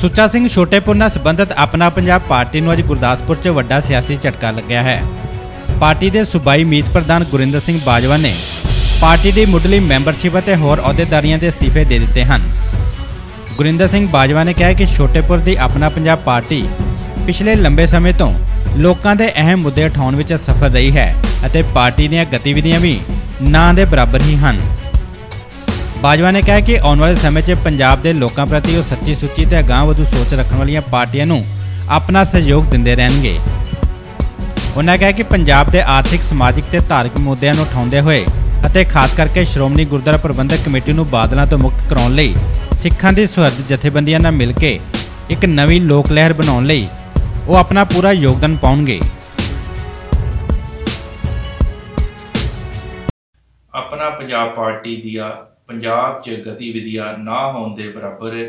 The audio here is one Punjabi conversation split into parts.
ਸੁੱਚਾ ਸਿੰਘ ਛੋਟੇਪੁਰ ਨਾਲ ਸੰਬੰਧਿਤ ਆਪਣਾ ਪੰਜਾਬ ਪਾਰਟੀ ਨੂੰ ਅੱਜ ਗੁਰਦਾਸਪੁਰ 'ਚ ਵੱਡਾ ਸਿਆਸੀ ਝਟਕਾ ਲੱਗਿਆ ਹੈ। ਪਾਰਟੀ ਦੇ ਸੂਬਾਈ ਮੀਤ ਪ੍ਰਧਾਨ ਗੁਰਿੰਦਰ ਸਿੰਘ ਬਾਜਵਾ ਨੇ ਪਾਰਟੀ ਦੀ ਮੁੱਢਲੀ ਮੈਂਬਰਸ਼ਿਪ ਅਤੇ ਹੋਰ ਅਹੁਦੇਦਾਰੀਆਂ ਦੇ ਅਸਤੀਫੇ ਦੇ ਦਿੱਤੇ ਹਨ। ਗੁਰਿੰਦਰ ਸਿੰਘ ਬਾਜਵਾ ਨੇ ਕਿਹਾ ਕਿ ਛੋਟੇਪੁਰ ਦੀ ਆਪਣਾ ਪੰਜਾਬ ਪਾਰਟੀ ਪਿਛਲੇ ਲੰਬੇ ਸਮੇਂ ਤੋਂ ਲੋਕਾਂ ਦੇ ਅਹਿਮ ਮੁੱਦੇ ਉਠਾਉਣ ਵਿੱਚ ਸਫਲ ਰਹੀ ਹੈ ਅਤੇ ਪਾਰਟੀ ਦੀਆਂ ਗਤੀਵਿਧੀਆਂ ਵੀ ਨਾਂ ਦੇ ਬਰਾਬਰ ਹੀ ਹਨ। ਬਾਜਵਾ ਨੇ ਕਿਹਾ ਕਿ ਆਉਣ ਵਾਲੇ ਸਮੇਂ 'ਚ ਪੰਜਾਬ ਦੇ ਲੋਕਾਂ ਪ੍ਰਤੀ ਉਹ ਸੱਚੀ ਸੁੱਚੀ ਤੇ ਅਗਾਂਹ ਸੋਚ ਰੱਖਣ ਵਾਲੀਆਂ ਪਾਰਟੀਆਂ ਨੂੰ ਆਪਣਾ ਸਹਿਯੋਗ ਦਿੰਦੇ ਰਹਿਣਗੇ। ਉਹਨਾਂ ਕਿਹਾ ਕਿ ਪੰਜਾਬ ਦੇ ਆਰਥਿਕ, ਸਮਾਜਿਕ ਤੇ ਧਾਰਮਿਕ ਮੁੱਦਿਆਂ ਨੂੰ ਉਠਾਉਂਦੇ ਹੋਏ ਅਤੇ ਖਾਸ ਕਰਕੇ ਸ਼੍ਰੋਮਣੀ ਗੁਰਦੁਆਰਾ ਪ੍ਰਬੰਧਕ ਕਮੇਟੀ ਨੂੰ ਬਾਦਲਾਂ ਤੋਂ ਮੁਕਤ ਕਰਾਉਣ ਲਈ ਸਿੱਖਾਂ ਦੀ ਸੁਹਰਦ ਜਥੇਬੰਦੀਆਂ ਨਾਲ ਮਿਲ ਕੇ ਇੱਕ ਨਵੀਂ ਲੋਕ ਲਹਿਰ ਬਣਾਉਣ ਲਈ ਉਹ ਆਪਣਾ ਪੂਰਾ ਯੋਗਦਾਨ ਪਾਉਣਗੇ। ਆਪਣਾ ਪੰਜਾਬ ਪਾਰਟੀ ਦੀਆਂ ਪੰਜਾਬ 'ਚ ਗਤੀਵਿਧੀਆਂ ਨਾ ਹੋਣ ਦੇ ਬਰਾਬਰ ਹੈ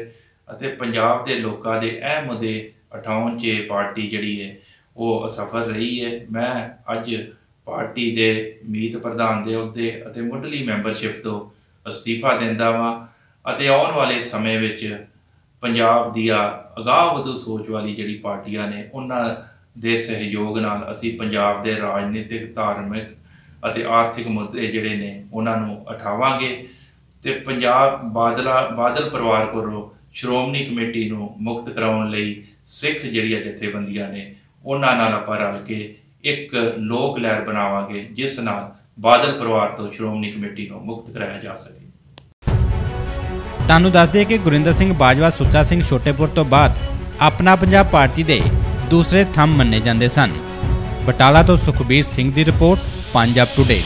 ਅਤੇ ਪੰਜਾਬ ਦੇ ਲੋਕਾਂ ਦੇ ਅਹਿਮ ਮੁੱਦੇ ਉਠਾਉਣ 'ਚ ਪਾਰਟੀ ਜਿਹੜੀ ਹੈ, ਉਹ ਅਸਫਲ ਰਹੀ ਹੈ। ਮੈਂ ਅੱਜ ਪਾਰਟੀ ਦੇ ਮੀਤ ਪ੍ਰਧਾਨ ਦੇ ਅਹੁਦੇ ਅਤੇ ਮੁੱਢਲੀ ਮੈਂਬਰਸ਼ਿਪ ਤੋਂ ਅਸਤੀਫਾ ਦਿੰਦਾ ਵਾਂ ਅਤੇ ਆਉਣ ਵਾਲੇ ਸਮੇਂ ਵਿੱਚ ਪੰਜਾਬ ਦੀਆਂ ਅਗਾਹ ਵਧੂ ਸੋਚ ਵਾਲੀ ਜਿਹੜੀ ਪਾਰਟੀਆਂ ਨੇ, ਉਹਨਾਂ ਦੇ ਸਹਿਯੋਗ ਨਾਲ ਅਸੀਂ ਪੰਜਾਬ ਦੇ ਰਾਜਨੀਤਿਕ, ਧਾਰਮਿਕ ਅਤੇ ਆਰਥਿਕ ਮੁੱਦੇ ਜਿਹੜੇ ਨੇ, ਉਹਨਾਂ ਨੂੰ ਉਠਾਵਾਂਗੇ। ਤੇ ਪੰਜਾਬ ਬਾਦਲਾ ਬਾਦਲ ਪਰਿਵਾਰ ਕੋਲੋਂ ਸ਼੍ਰੋਮਣੀ ਕਮੇਟੀ ਨੂੰ ਮੁਕਤ ਕਰਾਉਣ ਲਈ ਸਿੱਖ ਜਿਹੜੀਆਂ ਜਥੇਬੰਦੀਆਂ ਨੇ, ਉਹਨਾਂ ਨਾਲ ਆਪਾਂ ਰਲ ਕੇ ਇੱਕ ਲੋਕ ਲਹਿਰ ਬਣਾਵਾਂਗੇ, ਜਿਸ ਨਾਲ ਬਾਦਲ ਪਰਿਵਾਰ ਤੋਂ ਸ਼੍ਰੋਮਣੀ ਕਮੇਟੀ ਨੂੰ ਮੁਕਤ ਕਰਾਇਆ ਜਾ ਸਕੇ। ਤੁਹਾਨੂੰ ਦੱਸ ਦਈਏ ਕਿ ਗੁਰਿੰਦਰ ਸਿੰਘ ਬਾਜਵਾ, ਸੁੱਚਾ ਸਿੰਘ ਛੋਟੇਪੁਰ ਤੋਂ ਬਾਅਦ ਆਪਣਾ ਪੰਜਾਬ ਪਾਰਟੀ ਦੇ ਦੂਸਰੇ ਥੰਮ ਮੰਨੇ ਜਾਂਦੇ ਸਨ। ਬਟਾਲਾ ਤੋਂ ਸੁਖਬੀਰ ਸਿੰਘ ਦੀ ਰਿਪੋਰਟ, ਪੰਜਾਬ ਟੁਡੇ